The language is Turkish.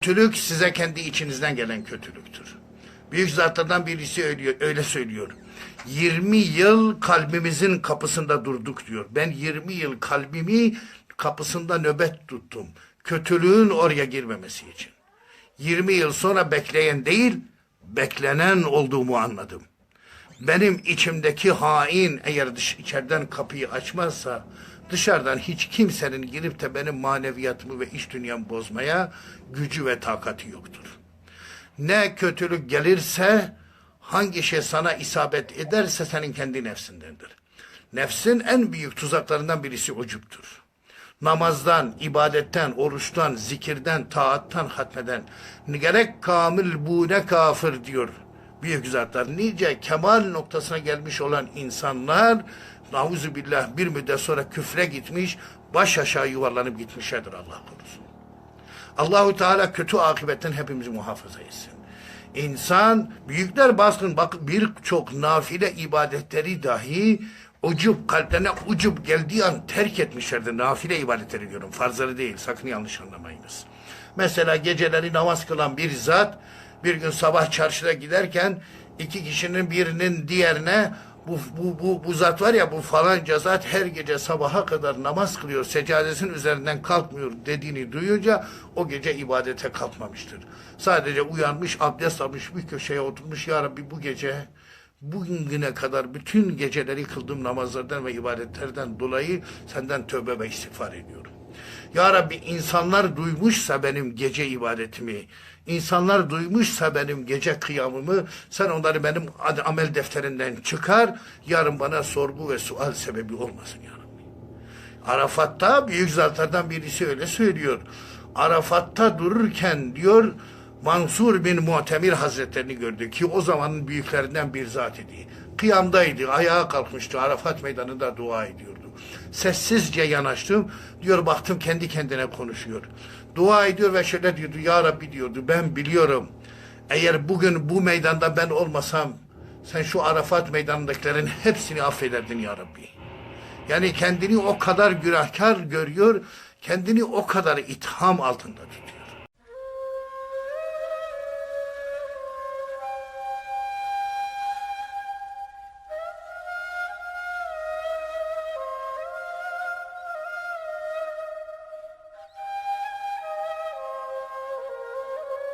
Kötülük size kendi içinizden gelen kötülüktür. Büyük zatlardan birisi öyle, öyle söylüyor. 20 yıl kalbimizin kapısında durduk diyor. Ben 20 yıl kalbimi kapısında nöbet tuttum. Kötülüğün oraya girmemesi için. 20 yıl sonra bekleyen değil, beklenen olduğumu anladım. Benim içimdeki hain eğer dış, içeriden kapıyı açmazsa dışarıdan hiç kimsenin girip de benim maneviyatımı ve iş dünyamı bozmaya gücü ve takati yoktur. Ne kötülük gelirse hangi şey sana isabet ederse senin kendi nefsindendir. Nefsin en büyük tuzaklarından birisi ucuptur. Namazdan, ibadetten, oruçtan, zikirden, taattan, hatmeden gerek kamil bu ne kafir diyor büyük zatlar. Nice kemal noktasına gelmiş olan insanlar nauzu billah bir müddet sonra küfre gitmiş, baş aşağı yuvarlanıp gitmişlerdir Allah korusun. Allahu Teala kötü akibetten hepimizi muhafaza etsin. İnsan büyükler baskın bak birçok nafile ibadetleri dahi ucup kalplerine ucup geldiği an terk etmişlerdir. Nafile ibadetleri diyorum. Farzları değil. Sakın yanlış anlamayınız. Mesela geceleri namaz kılan bir zat bir gün sabah çarşıda giderken iki kişinin birinin diğerine bu, bu, bu, bu zat var ya bu falanca zat her gece sabaha kadar namaz kılıyor, seccadesinin üzerinden kalkmıyor dediğini duyunca o gece ibadete kalkmamıştır. Sadece uyanmış, abdest almış, bir köşeye oturmuş. Ya Rabbi bu gece bugüne kadar bütün geceleri kıldığım namazlardan ve ibadetlerden dolayı senden tövbe ve istiğfar ediyorum. Ya Rabbi insanlar duymuşsa benim gece ibadetimi, insanlar duymuşsa benim gece kıyamımı, sen onları benim amel defterinden çıkar, yarın bana sorgu ve sual sebebi olmasın ya Rabbi. Arafat'ta büyük zatlardan birisi öyle söylüyor. Arafat'ta dururken diyor Mansur bin Mu'temir Hazretlerini gördü ki o zamanın büyüklerinden bir zat idi. Kıyamdaydı, ayağa kalkmıştı, Arafat meydanında dua ediyordu. Sessizce yanaştım, diyor baktım kendi kendine konuşuyor. Dua ediyor ve şöyle diyordu, Ya Rabbi diyordu, ben biliyorum. Eğer bugün bu meydanda ben olmasam, sen şu Arafat meydanındakilerin hepsini affederdin Ya Rabbi. Yani kendini o kadar günahkar görüyor, kendini o kadar itham altında tutuyor.